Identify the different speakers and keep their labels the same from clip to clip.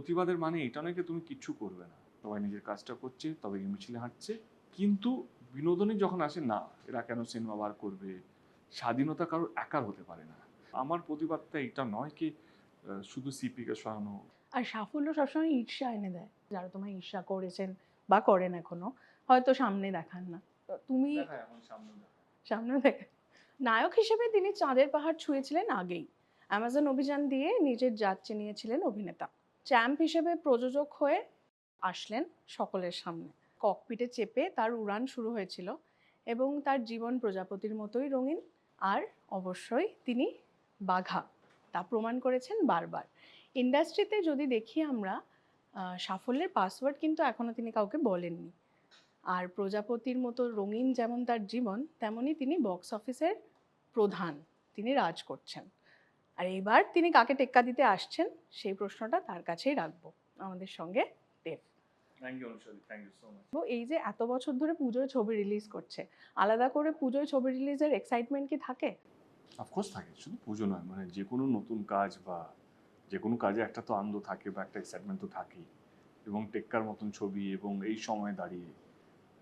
Speaker 1: প্রতিবাদের মানে এটা নয় যে তুমি কিচ্ছু করবে না। সবাই নিজের কাজটা করছে তবে এই মিছিলে হাঁটছে। কিন্তু বিনোদনে যখন আসে না এরা কেন সিনেমা বার করবে? স্বাধীনতা কারোর একার হতে পারে না। আমার প্রতিবাদটা এটা নয় কি শুধু সিপিকে সরানো।
Speaker 2: আর সাফল্য সবসময় ঈর্ষা এনে দেয়। যারা তোমায় ঈর্ষা করেছেন বা করেন এখনও হয়তো সামনে দেখান না। তো তুমি সামনে দেখে নায়ক হিসেবে তিনি চাঁদের পাহাড় ছুঁয়েছিলেন আগেই। অ্যামাজন অভিযান দিয়ে নিজের যাত্রী নিয়েছিলেন অভিনেতা। চ্যাম্প হিসেবে প্রযোজক হয়ে আসলেন সকলের সামনে। ককপিটে চেপে তার উড়ান শুরু হয়েছিল এবং তার জীবন প্রজাপতির মতোই রঙিন আর অবশ্যই তিনি বাঘা। তা প্রমাণ করেছেন বারবার। ইন্ডাস্ট্রিতে যদি দেখি আমরা সাফল্যের পাসওয়ার্ড কিন্তু এখনও তিনি কাউকে বলেননি। আর প্রজাপতির মতো রঙিন যেমন তার জীবন তেমনই তিনি বক্স অফিসের প্রধান। তিনি রাজ করছেন। আর এবার তিনি কাকে টেক্কা দিতে আসছেন সেই প্রশ্নটা তার কাছেই রাখব। আমাদের সঙ্গে দেব।
Speaker 1: থ্যাংক ইউ অনুষ্কাদি থ্যাংক ইউ সো
Speaker 2: এই যে এত বছর ধরে পুজোয় ছবি রিলিজ করছে আলাদা করে পুজোয় ছবি রিলিজের এক্সাইটমেন্ট কি থাকে?
Speaker 1: অফকোর্স থাকে শুধু পুজো নয় মানে যে কোনো নতুন কাজ বা যে কোনো কাজে একটা তো আনন্দ থাকে বা একটা এক্সাইটমেন্ট তো থাকেই। এবং টেক্কার মতন ছবি এবং এই সময় দাঁড়িয়ে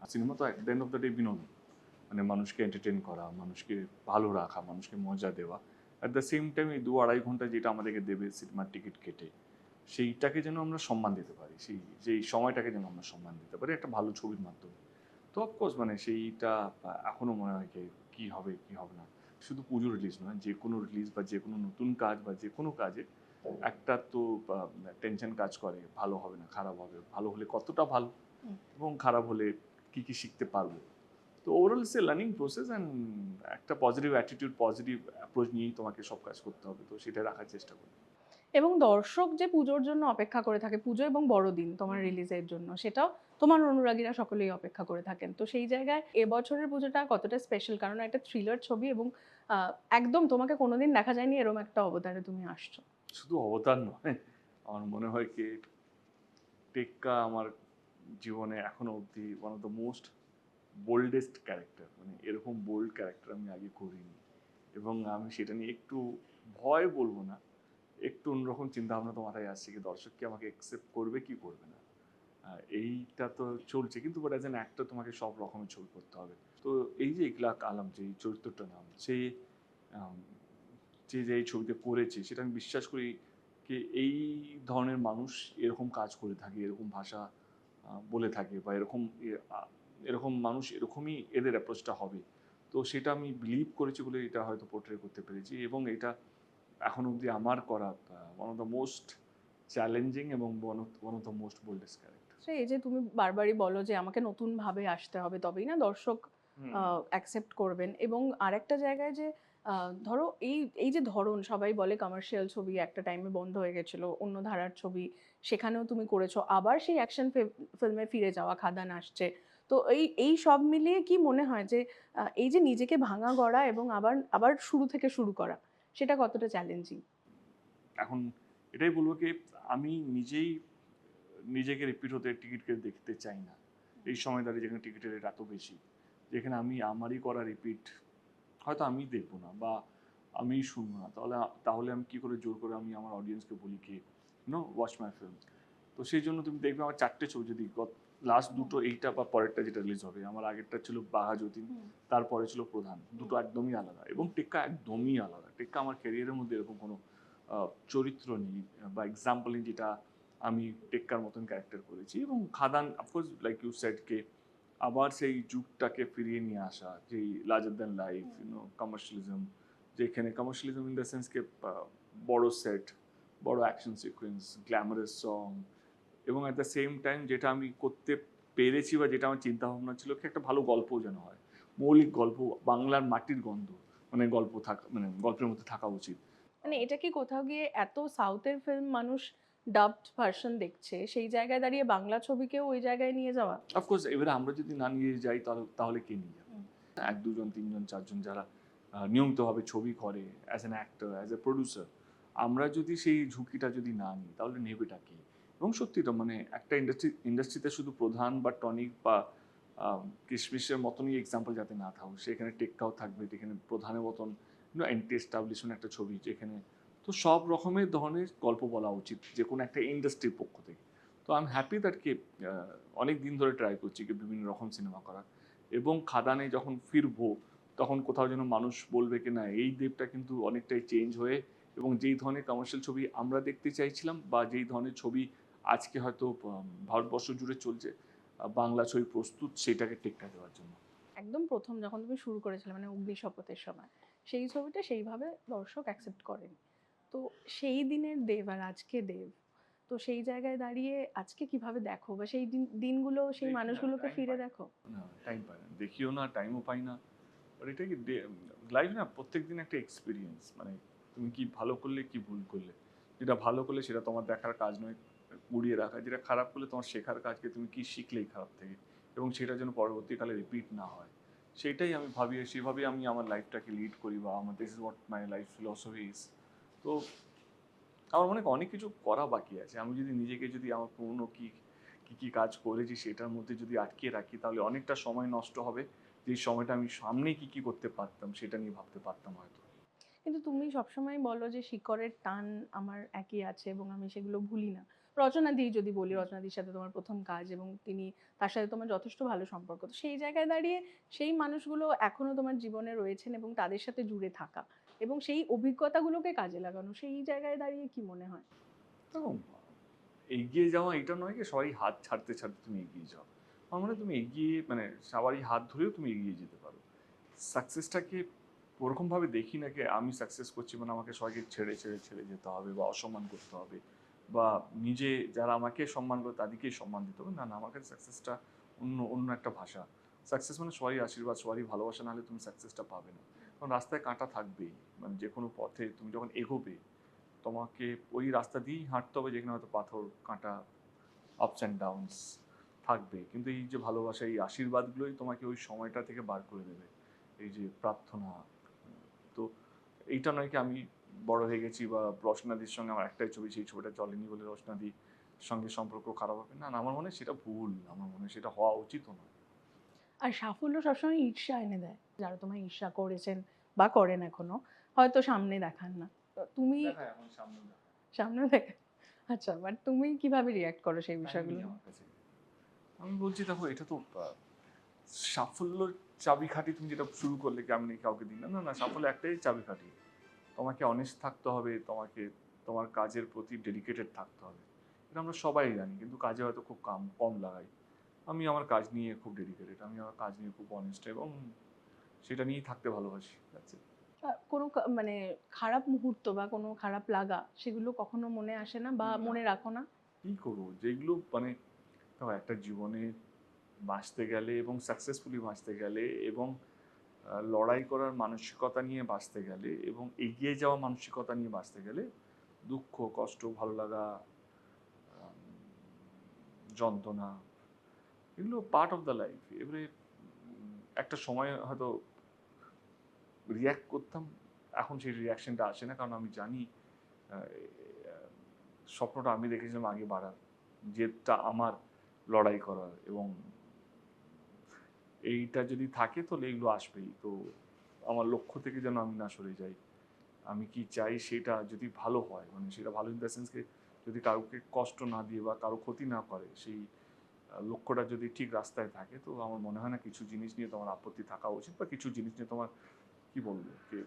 Speaker 1: সিনেমা তো at the end of the day বিনোদন। মানে মানুষকে এন্টারটেন করা মানুষকে ভালো রাখা মানুষকে মজা দেওয়া। অ্যাট দ্য সেম টাইম এই দু আড়াই ঘণ্টা যেটা আমাদেরকে দেবে সিনেমার টিকিট কেটে সেইটাকে যেন আমরা সম্মান দিতে পারি সেই যেই সময়টাকে যেন আমরা সম্মান দিতে পারি একটা ভালো ছবির মাধ্যমে। তো অফকোর্স মানে সেইটা এখনও মনে হয় কি কী হবে কী হবে না। শুধু পুজো রিলিজ নয় যে কোনো রিলিজ বা যে কোনো নতুন কাজ বা যে কোনো কাজে একটা তো টেনশন কাজ করে ভালো হবে না খারাপ হবে ভালো হলে কতটা ভালো? এবং খারাপ হলে কি কি শিখতে পারব? তো ওভারঅল সে লার্নিং প্রসেস অ্যান্ড একটা পজিটিভ অ্যাটিটিউড পজিটিভ অ্যাপ্রোচ নিয়েই তোমাকে সব কাজ করতে হবে। তো সেটা রাখার চেষ্টা করি।
Speaker 2: এবং দর্শক যে পুজোর জন্য অপেক্ষা করে থাকে পুজো এবং বড়দিন তোমার রিলিজের জন্য সেটাও তোমার অনুরাগীরা সকলেই অপেক্ষা করে থাকেন। তো সেই জায়গায় এবছরের পুজোটা কতটা স্পেশাল কারণ একটা থ্রিলার ছবি এবং একদম তোমাকে কোনোদিন দেখা যায়নি এরকম একটা অবতারে তুমি আসছো।
Speaker 1: শুধু অবতার নয় আমার মনে হয় কি টেক্কা আমার জীবনে এখনও অবধি one of the most boldest character মানে এরকম বোল্ড ক্যারেক্টার আমি আগে করিনি। এবং আমি সেটা নিয়ে একটু ভয় বলব না, একটু অন্যরকম চিন্তাভাবনা তো মাথায় আসছে কি দর্শক কি আমাকে অ্যাকসেপ্ট করবে কি করবে না? এইটা তো চলছে, কিন্তু বাট অ্যাজ অ্যান অ্যাক্টর তোমাকে সব রকমের ছবি করতে হবে। তো এই যে ইকলাক আলম, যে এই চরিত্রটার নাম, সে যে যে এই ছবিতে করেছে, সেটা আমি বিশ্বাস করি যে এই ধরনের মানুষ এরকম কাজ করে থাকে, এরকম ভাষা বলে থাকে বা এরকম এরকম মানুষ এরকমই এদের অ্যাপ্রোচটা হবে। তো সেটা আমি বিলিভ করেছি বলে এটা হয়তো পোর্ট্রে করতে পেরেছি এবং এটা এখন অবধি আমার করা one of the most challenging এবং one of the most boldest character
Speaker 2: সে এই যে তুমি বারবারই বলো যে আমাকে নতুন ভাবে আসতে হবে তবেই না দর্শক অ্যাকসেপ্ট করবেন এবং আরেকটা জায়গায় যে ধরো এই এই যে ধরন সবাই বলে কমার্শিয়াল ছবি একটা টাইমে বন্ধ হয়ে গেছিল অন্য ধারার ছবি সেখানেও তুমি করেছ আবার সেই অ্যাকশন ফিল্মে ফিরে যাওয়া খাদান আসছে তো এই এই সব মিলিয়ে কি মনে হয় যে এই যে নিজেকে ভাঙা গড়া এবং আবার আবার শুরু থেকে শুরু করা, সেটা কতটা চ্যালেঞ্জিং
Speaker 1: এখন এটাই বলব কি, আমি নিজেই, নিজেকে রিপিট হতে টিকিট কেটে দেখতে চাই না। এই সময় দাঁড়িয়ে যেখানে টিকিটের রেট এত বেশি, যেখানে আমি আমারই করা রিপিট হয়তো আমি দেখব না বা আমি শুনব না। তাহলে তাহলে আমি কী করে জোর করে আমি আমার অডিয়েন্সকে বলি কি নো ওয়াচ মাই ফিল্ম তো সেই জন্য তুমি দেখবে আমার চারটে ছবি যদি লাস্ট দুটো এইটা বা পরেরটা যেটা রিলিজ হবে আমার আগেরটা ছিল বাঘা যতীন তারপরে ছিল প্রধান দুটো একদমই আলাদা এবং টেক্কা একদমই আলাদা। টেক্কা আমার ক্যারিয়ারের মধ্যে এরকম কোনো চরিত্র নেই বা এক্সাম্পল নেই যেটা আমি টেক্কার মতন ক্যারেক্টার করেছি এবং খাদান অফকোর্স লাইক ইউ সেটকে আবার সেই যুগটাকে ফিরিয়ে নিয়ে আসা যেই larger than life you know commercialism যেখানে কমার্শিয়ালিজম ইন দ্য সেন্সকে বড় সেট বড় অ্যাকশন সিকোয়েন্স গ্ল্যামারাস সং এবং অ্যাট দ্য সেম টাইম যেটা আমি করতে পেরেছি বা যেটা আমার চিন্তা ভাবনা ছিল কি একটা ভালো গল্প যেন হয়। মৌলিক গল্প বাংলার মাটির গন্ধ মানে গল্প থাকা মানে গল্পের মধ্যে থাকা উচিত।
Speaker 2: মানে এটা কি কোথাও গিয়ে এত সাউথের ফিল্ম মানুষ ডাবড ভার্সন দেখছে? সেই জায়গায় দাঁড়িয়ে বাংলা ছবিকেও ওই জায়গায় নিয়ে যাওয়া?
Speaker 1: অফকোর্স এবারে আমরা যদি না নিয়ে যাই তাহলে তাহলে কে নিয়ে যাবে? এক দুজন তিনজন চারজন যারা নিয়মিতভাবে ছবি করে as an actor as a producer আমরা যদি সেই ঝুঁকিটা যদি না নিই তাহলে নেবেটা কি? এবং সত্যি তো মানে একটা ইন্ডাস্ট্রি ইন্ডাস্ট্রিতে শুধু প্রধান বা টনিক বা কিশমিশের মতনই এক্সাম্পল যাতে না থাকুক, সেখানে টেক্কাও থাকবে, যেখানে প্রধানের মতন এন্টি এস্টাবলিশমেন্ট একটা ছবি, যেখানে তো সব রকমের ধরনের গল্প বলা উচিত, যে কোনো একটা ইন্ডাস্ট্রির পক্ষ থেকে। তো আই এম হ্যাপি দ্যাট কি অনেক দিন ধরে ট্রাই করছি কি বিভিন্ন রকম সিনেমা করার। এবং খাদানে যখন ফিরবো, তখন কোথাও যেন মানুষ বলবে কি না, এই দেবটা কিন্তু অনেকটাই চেঞ্জ হয়ে, এবং যেই ধরনের কমার্শিয়াল ছবি আমরা দেখতে চাইছিলাম বা যেই ধরনের ছবি আজকে হয়তো ভারতবর্ষ জুড়ে চলছে বাংলা ছবি প্রস্তুত সেটাকে টেক্কা দেওয়ার জন্য।
Speaker 2: একদম প্রথম যখন তুমি শুরু করেছিলে মানে অগ্নি শপথের সময় সেই ছবিটা সেইভাবে দর্শক অ্যাকসেপ্ট করেনি। তো সেই দিনের দেব আর আজকে দেব তো সেই জায়গায় দাঁড়িয়ে আজকে কীভাবে দেখো? বা সেই দিন দিনগুলো সেই মানুষগুলোকে ফিরে দেখো?
Speaker 1: না টাইম পাই না। দেখিও না টাইমও পাই না। বাট এটা কি লাইফ না প্রত্যেক দিন একটা এক্সপিরিয়েন্স মানে তুমি কি ভালো করলে কি ভুল করলে? যেটা ভালো করলে সেটা তোমার দেখার কাজ নয়। উড়িয়ে রাখা, যেটা খারাপ করলে তোমার শেখার কাজকে তুমি কি শিখলেই খারাপ থেকে? এবং সেটা যেন পরবর্তীকালে রিপিট না হয়। সেটাই আমি ভাবি আর সেভাবেই আমি আমার লাইফটাকে লিড করি বা আমার this is what my life philosophy is তো আমার মনে অনেক কিছু করা বাকি আছে। আমি যদি নিজেকে যদি আমার পুরনো কি কি, কী কাজ করেছি সেটার মধ্যে যদি আটকে রাখি, তাহলে অনেকটা সময় নষ্ট হবে। যে সময়টা আমি সামনে কি কি করতে পারতাম সেটা নিয়ে ভাবতে পারতাম হয়তো।
Speaker 2: কিন্তু তুমি সবসময় বলো যে শিকড়ের টান আমার একই আছে এবং আমি সেগুলো ভুলি না। রচনা দি যদি বলি রচনা রচনাদির সাথে তোমার প্রথম কাজ এবং তিনি তার সাথে তোমার যথেষ্ট ভালো সম্পর্ক। তো সেই জায়গায় দাঁড়িয়ে সেই মানুষগুলো এখনও তোমার জীবনে রয়েছেন এবং তাদের সাথে জুড়ে থাকা এবং সেই অভিজ্ঞতাগুলোকে কাজে লাগানো, সেই জায়গায় দাঁড়িয়ে কি মনে হয়?
Speaker 1: এগিয়ে যাওয়া এটা নয় কি সবাই হাত ছাড়তে ছাড়তে তুমি এগিয়ে যাও। আমার মনে তুমি এগিয়ে মানে সবারই হাত ধরেও তুমি এগিয়ে যেতে পারো। সাকসেসটাকে ওরকমভাবে দেখি না কি আমি সাকসেস করছি মানে আমাকে সবাইকে ছেড়ে ছেড়ে ছেড়ে যেতে হবে বা অসম্মান করতে হবে। বা নিজে যারা আমাকে সম্মান করে তাদেরকেই সম্মান দিতে হবে। না না, আমার কাছে সাকসেসটা অন্য অন্য একটা ভাষা। সাকসেস মানে সবারই আশীর্বাদ, সবারই ভালোবাসা, নাহলে তুমি সাকসেসটা পাবে না। কারণ রাস্তায় কাঁটা থাকবেই। মানে যে কোনো পথে তুমি যখন এগোবে, তোমাকে ওই রাস্তা দিয়েই হাঁটতে হবে যেখানে হয়তো পাথর, কাঁটা আপস অ্যান্ড ডাউনস থাকবে। কিন্তু এই যে ভালোবাসা, এই আশীর্বাদগুলোই তোমাকে ওই সময়টা থেকে বার করে দেবে। এই যে প্রার্থনা। তো এইটা নয় কি আমি বড় হয়ে গেছি বা রচনাদির সঙ্গে আমার একটাই ছবি সেই ছবিটা চলেনি বলে রচনাদির সঙ্গে সম্পর্ক খারাপ হবে। না আমার মনে হয় সেটা ভুল। আমার মনে সেটা হওয়া উচিত নয়।
Speaker 2: আর সাফল্য সবসময় ঈর্ষা এনে দেয়। যারা তোমায় ঈর্ষা করেছেন বা করেন এখনও হয়তো সামনে দেখান না। তুমি
Speaker 1: সামনে
Speaker 2: দেখে আচ্ছা বাট তুমি কীভাবে রিয়াক্ট করো সেই বিষয়গুলো?
Speaker 1: আমি বলছি দেখো এটা তো সাফল্য সাফল্যর চাবিকাঠি তুমি যেটা শুরু করলে কি আমি কাউকে দিই না? না সাফল্য একটাই চাবি চাবিকাঠি। তোমাকে অনেস্ট থাকতে হবে তোমাকে তোমার কাজের প্রতি ডেডিকেটেড থাকতে হবে। এটা আমরা সবাই জানি কিন্তু কাজে হয়তো খুব কম কম লাগাই। আমি আমার কাজ নিয়ে খুব ডেডিকেটেড আমি আমার কাজ নিয়ে খুব অনেস্ট এবং সেটা নিয়েই থাকতে ভালোবাসি.
Speaker 2: আহ, কোনো মানে খারাপ মুহূর্ত বা কোনো খারাপ লাগা সেগুলো কখনো মনে আসে না বা মনে রাখো না?
Speaker 1: কি করব? যেগুলো মানে একটা জীবনে বাঁচতে গেলে এবং সাকসেসফুলি বাঁচতে গেলে এবং লড়াই করার মানসিকতা নিয়ে বাঁচতে গেলে এবং এগিয়ে যাওয়া মানসিকতা নিয়ে বাঁচতে গেলে দুঃখ, কষ্ট, ভালো লাগা যন্ত্রণা, এগুলো পার্ট অফ দ্য লাইফ এবারে একটা সময় হয়তো রিয়্যাক্ট করতাম, এখন সেই রিয়াকশনটা আসে না, কারণ আমি জানি স্বপ্নটা আমি দেখেছিলাম আগে বাড়ার জেদটা আমার লড়াই করার এবং এইটা যদি থাকে তাহলে এগুলো আসবেই। তো আমার লক্ষ্য থেকে যেন আমি না সরে যাই। আমি কি চাই সেটা যদি ভালো হয় মানে সেটা ভালো ইন দ্য সেন্সকে যদি কাউকে কষ্ট না দিয়ে বা কারও ক্ষতি না করে সেই লক্ষ্যটা যদি ঠিক রাস্তায় থাকে তো আমার মনে হয় না কিছু জিনিস নিয়ে তোমার আপত্তি থাকা উচিত বা কিছু জিনিস নিয়ে তোমার কি বলব আহ,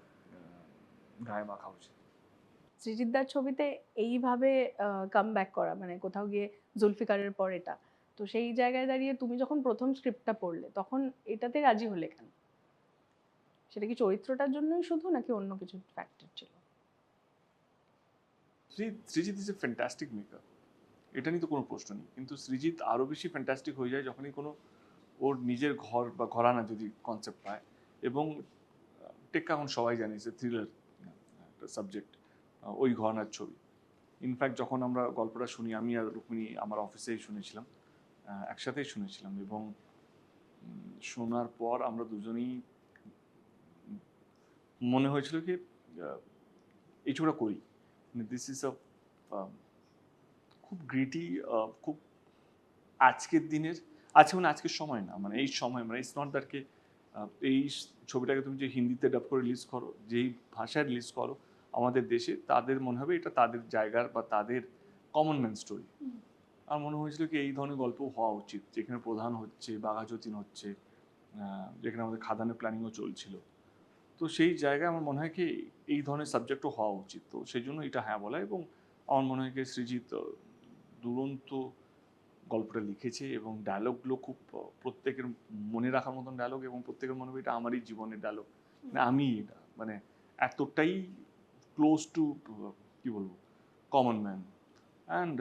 Speaker 1: গায়ে মাখা উচিত।
Speaker 2: সৃজিতদার ছবিতে এইভাবে কাম ব্যাক করা মানে কোথাও গিয়ে জুলফিকারের পর এটা তো সেই জায়গায় দাঁড়িয়ে তুমি যখন প্রথম স্ক্রিপ্টটা পড়লে, তখন এটাতে রাজি হলে কেন? সেটা কি চরিত্রটার জন্যই শুধু, নাকি অন্য কিছু ফ্যাক্টর ছিল?
Speaker 1: Shri- Srijit is a fantastic maker এটা নিয়ে তো কোনো প্রশ্ন নেই। কিন্তু সৃজিত আরও বেশি ফ্যান্টাস্টিক হয়ে যায় যখনই কোনো ওর নিজের ঘর বা ঘরানা যদি কনসেপ্ট পায়। এবং টেক্কা এখন সবাই জানে যে থ্রিলার সাবজেক্ট ওই ঘরানার ছবি। ইনফ্যাক্ট যখন আমরা গল্পটা শুনি, আমি আর রুক্মিণী আমার অফিসেই শুনেছিলাম। একসাথেই শুনেছিলাম এবং শোনার পর আমরা দুজনেই মনে হয়েছিল কি এই ছবিটা করি দিস ইজ আ খুব গ্রিটি খুব আজকের দিনের, আজকে মানে আজকের সময় না মানে এই সময় মানে ইটস নট দ্যাটকে এই ছবিটাকে তুমি যে হিন্দিতে ডাব করে রিলিজ করো, যেই ভাষায় রিলিজ করো, আমাদের দেশে, তাদের মনে হবে এটা তাদের জায়গার বা তাদের কমন ম্যান স্টোরি। আর মনে হয়েছিল কি এই ধরনের গল্প হওয়া উচিত যেখানে প্রধান হচ্ছে বাঘাযতীন হচ্ছে যেখানে আমাদের খাদানের প্ল্যানিংও চলছিল। তো সেই জায়গায় আমার মনে হয় কি এই ধরনের সাবজেক্টও হওয়া উচিত। তো সেই জন্য এটা হ্যাঁ বলা এবং আমার মনে হয় কি আহ, দুরন্ত গল্পটা লিখেছে এবং ডায়লগগুলো খুব প্রত্যেকের মনে রাখার মতন ডায়লগ এবং প্রত্যেকের মনে এটা আমারই জীবনের ডায়লগ মানে আমি এটা মানে এতটাই ক্লোজ টু কি বলব common man and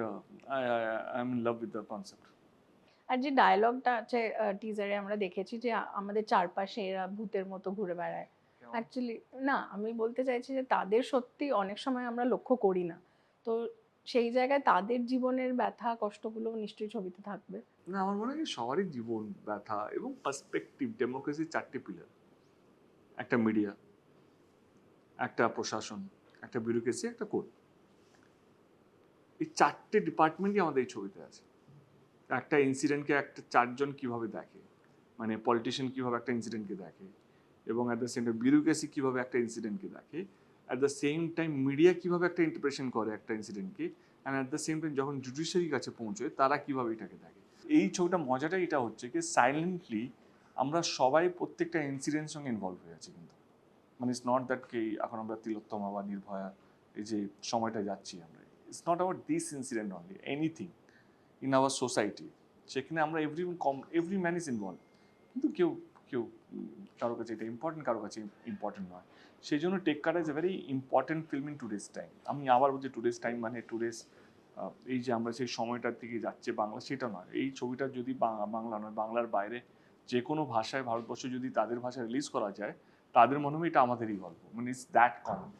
Speaker 1: I I am in love with the concept
Speaker 2: আর যে ডায়লগটা আছে টিজারে আমরা দেখেছি যে আমাদের চারপাশে এরা ভূতের মতো ঘুরে বেড়ায়। অ্যাকচুয়ালি না আমি বলতে চাইছি যে তাদের সত্যি অনেক সময় আমরা লক্ষ্য করি না। তো সেই জায়গায় তাদের জীবনের ব্যথা কষ্টগুলো নিশ্চয়ই ছবিতে থাকবে।
Speaker 1: না আমার মনে হয় সবারই জীবন ব্যথা এবং পার্সপেক্টিভ ডেমোক্রেসির চারটে পিলার একটা মিডিয়া একটা প্রশাসন একটা বিউরোক্রেসি একটা কোর্ট এই চারটে ডিপার্টমেন্টই আমাদের এই ছবিতে আছে। একটা ইনসিডেন্টকে একটা চারজন কীভাবে দেখে? মানে পলিটিশিয়ান কীভাবে একটা ইনসিডেন্টকে দেখে? এবং at the same time bureaucracy কীভাবে একটা ইনসিডেন্টকে দেখে? At the same time media কীভাবে একটা ইন্টারপ্রেশন করে একটা ইনসিডেন্টকে and at the same time যখন জুডিশিয়ারির কাছে পৌঁছয়, তারা কীভাবে এটাকে দেখে? এই ছবিটা মজাটা এটা হচ্ছে কি সাইলেন্টলি আমরা সবাই প্রত্যেকটা ইনসিডেন্টের সঙ্গে ইনভলভ হয়ে আছি কিন্তু। মানে ইটস নট দ্যাট কি এখন আমরা তিলোত্তমা বা নির্ভয়া, এই যে সময়টা যাচ্ছি আমরা। It's not our this incident only anything in our society সেখানে আমরা every come every man is involve কিন্তু কেউ কেউ কারও কাছে এটা ইম্পর্টেন্ট কারও কাছে ইম্পর্টেন্ট নয়। সেই জন্য টেক্কার is a very important film in today's time আমি আবার বলছি টুডেস টাইম মানে টুডেস এই যে আমরা সেই সময়টার দিকে যাচ্ছে বাংলা, সেটা নয়। এই ছবিটা যদি বাংলা নয়, বাংলার বাইরে যে কোনো ভাষায়, ভারতবর্ষে যদি তাদের ভাষায় রিলিজ করা যায়, তাদের মনে হবে এটা আমাদেরই গল্প। মানে ইটস দ্যাট কমন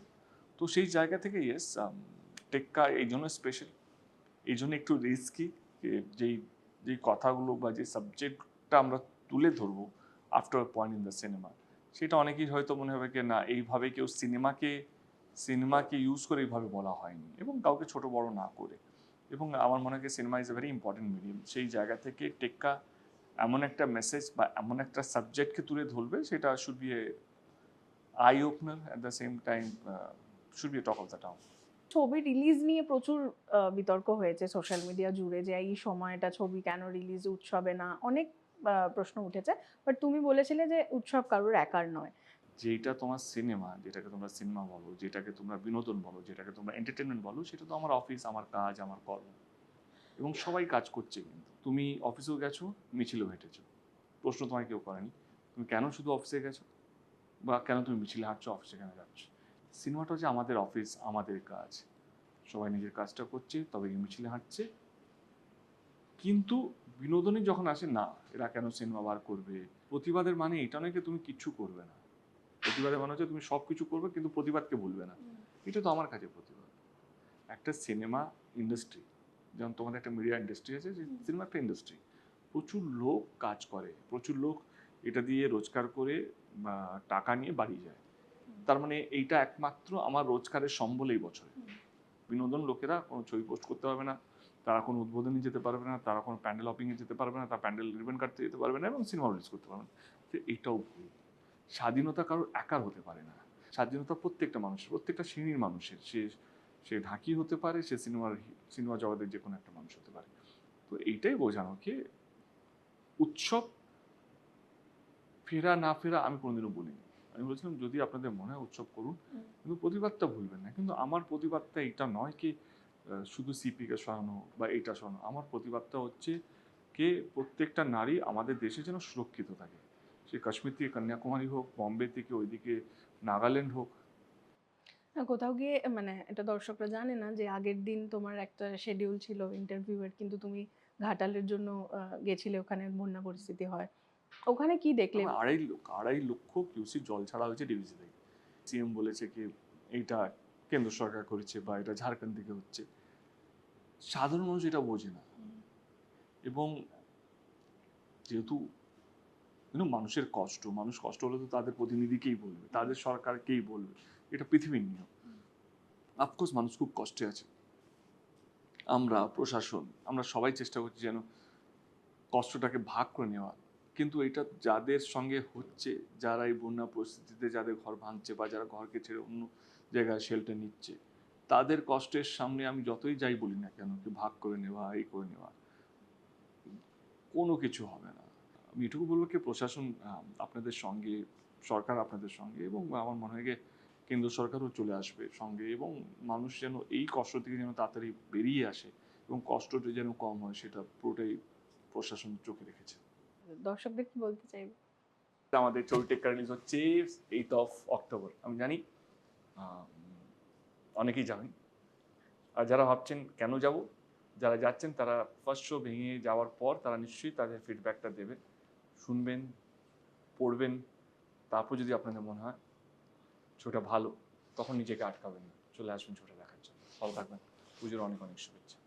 Speaker 1: তো সেই জায়গা থেকে ইয়েস টেক্কা এই জন্য স্পেশাল এই জন্য একটু রিস্কি যেই যেই কথাগুলো বা যে সাবজেক্টটা আমরা তুলে ধরবো after point in the cinema সেটা অনেকেই হয়তো মনে হবে কি না, এইভাবে কেউ সিনেমাকে সিনেমাকে ইউজ করে এইভাবে বলা হয়নি এবং কাউকে ছোট বড় না করে এবং আমার মনে হয় cinema is a very important medium সেই জায়গা থেকে টেক্কা এমন একটা মেসেজ বা এমন একটা সাবজেক্টকে তুলে ধরবে, সেটা should be a eye opener at the same time should be talk of the town
Speaker 2: ছবি রিলিজ নিয়ে প্রচুর বিতর্ক হয়েছে সোশ্যাল মিডিয়া জুড়ে যে এই সময়টা ছবি কেন রিলিজ উৎসবে না? অনেক প্রশ্ন উঠেছে। বাট তুমি বলেছিলে যে উৎসব কারোর একার নয়।
Speaker 1: যেটা তোমার সিনেমা যেটাকে তোমরা সিনেমা বলো, যেটাকে তোমরা বিনোদন বলো, যেটাকে তোমরা এন্টারটেনমেন্ট বলো, সেটা তো আমার অফিস আমার কাজ, আমার কর্ম। এবং সবাই কাজ করছে কিন্তু। তুমি অফিসেও গেছো, মিছিলও হেঁটেছো। প্রশ্ন তোমায় কেউ করেনি। তুমি কেন শুধু অফিসে গেছো? বা কেন তুমি মিছিলে হাঁটছো অফিসে কেন যাচ্ছ? সিনেমাটা হচ্ছে আমাদের অফিস আমাদের কাজ। সবাই নিজের কাজটা করছে তবে মিছিলে হাঁটছে। কিন্তু বিনোদনে যখন আসে না এরা কেন সিনেমা বার করবে? প্রতিবাদের মানে এটা নয় যে তুমি কিচ্ছু করবে না। প্রতিবাদের মানে হচ্ছে তুমি সব কিছু করবে কিন্তু প্রতিবাদকে ভুলবে না। এটা তো আমার কাছে প্রতিবাদ। একটা সিনেমা ইন্ডাস্ট্রি যেমন তোমাদের একটা মিডিয়া ইন্ডাস্ট্রি আছে যে সিনেমা একটা ইন্ডাস্ট্রি প্রচুর লোক কাজ করে প্রচুর লোক এটা দিয়ে রোজগার করে টাকা নিয়ে বাড়ি যায়। তার মানে এইটা একমাত্র আমার রোজগারের সম্বল এই বছরে। বিনোদন লোকেরা কোনো ছবি পোস্ট করতে পারবে না তারা কোনো উদ্বোধনে যেতে পারবে না তারা কোনো প্যান্ডেল হপিংয়ে যেতে পারবে না তারা প্যান্ডেল রিবেন কাটতে যেতে পারবে না এবং সিনেমা রিলিজ করতে পারবে না। তো এইটাও ভুল। স্বাধীনতা কারোর একার হতে পারে না। স্বাধীনতা প্রত্যেকটা মানুষের প্রত্যেকটা শ্রেণির মানুষের। সে সে ঢাকি হতে পারে সে সিনেমার সিনেমা জগতের যে কোনো একটা মানুষ হতে পারে। তো এইটাই বোঝানো কি উৎসব ফেরা না ফেরা আমি কোনোদিনও বলিনি। আমি বলছিলাম যদি আপনাদের মনে হয় উৎসব করুন। কিন্তু প্রতিবাদটা ভুলবেন না। কিন্তু আমার প্রতিবাদটা এটা নয় কি শুধু সিপিকে সরানো বা এইটা সরানো। আমার প্রতিবাদটা হচ্ছে কে প্রত্যেকটা নারী আমাদের দেশে যেন সুরক্ষিত থাকে। সে কাশ্মীর থেকে কন্যাকুমারী হোক বম্বে থেকে ওইদিকে নাগাল্যান্ড হোক।
Speaker 2: কোথাও গিয়ে মানে এটা দর্শকরা জানে না যে আগের দিন তোমার একটা শিডিউল ছিল ইন্টারভিউয়ের কিন্তু তুমি ঘাটালের জন্য গেছিলে ওখানে বন্যা পরিস্থিতি হয়। ওখানে কি দেখলে
Speaker 1: আমার আড়াই লক্ষ আড়াই লক্ষ কিউসি জল ছাড়া হয়েছে ডিভিসি সিএম বলেছে কি, এইটা কেন্দ্র সরকার করেছে বা এটা ঝাড়খণ্ড থেকে হচ্ছে। সাধারণ মানুষ এটা বোঝে না। এবং যেহেতু মানুষের কষ্ট, মানুষ কষ্ট হলে তো তাদের প্রতিনিধিকেই বলবে, তাদের সরকারকেই বলবে। এটা পৃথিবীর নিয়ম। অফকোর্স মানুষ খুব কষ্টে আছে। আমরা প্রশাসন, আমরা সবাই চেষ্টা করছি যেন কষ্টটাকে ভাগ করে নেওয়া। কিন্তু এটা যাদের সঙ্গে হচ্ছে যারা এই বন্যা পরিস্থিতিতে যাদের ঘর ভাঙছে বা যারা ঘরকে ছেড়ে অন্য জায়গায় শেল্টার নিচ্ছে, তাদের কষ্টের সামনে আমি যতই যাই বলি না কেন কি ভাগ করে নেওয়া, এই করে নেওয়া, কোনো কিছু হবে না। আমি এটুকু বলব কি প্রশাসন আপনাদের সঙ্গে, সরকার আপনাদের সঙ্গে এবং আমার মনে হয় কেন্দ্র সরকারও চলে আসবে সঙ্গে এবং মানুষ যেন এই কষ্ট থেকে যেন তাড়াতাড়ি বেরিয়ে আসে এবং কষ্টটা যেন কম হয় সেটা পুরোটাই প্রশাসন চোখে রেখেছে।
Speaker 2: দর্শকদের কি বলতে চাইবে?
Speaker 1: আমাদের ছবি টেক্কা হচ্ছে এইট অফ অক্টোবর আমি জানি অনেকেই যাবেন আর যারা ভাবছেন কেন যাব, যারা যাচ্ছেন, তারা ফার্স্ট শো ভেঙে যাওয়ার পর তারা নিশ্চয়ই তাদের ফিডব্যাকটা দেবে। শুনবেন, পড়বেন, তারপর যদি আপনাদের মনে হয় ছবিটা ভালো, তখন নিজেকে আটকাবেন চলে আসবেন ছবিটা দেখার জন্য। ভালো থাকবেন। পুজোর অনেক অনেক শুভেচ্ছা।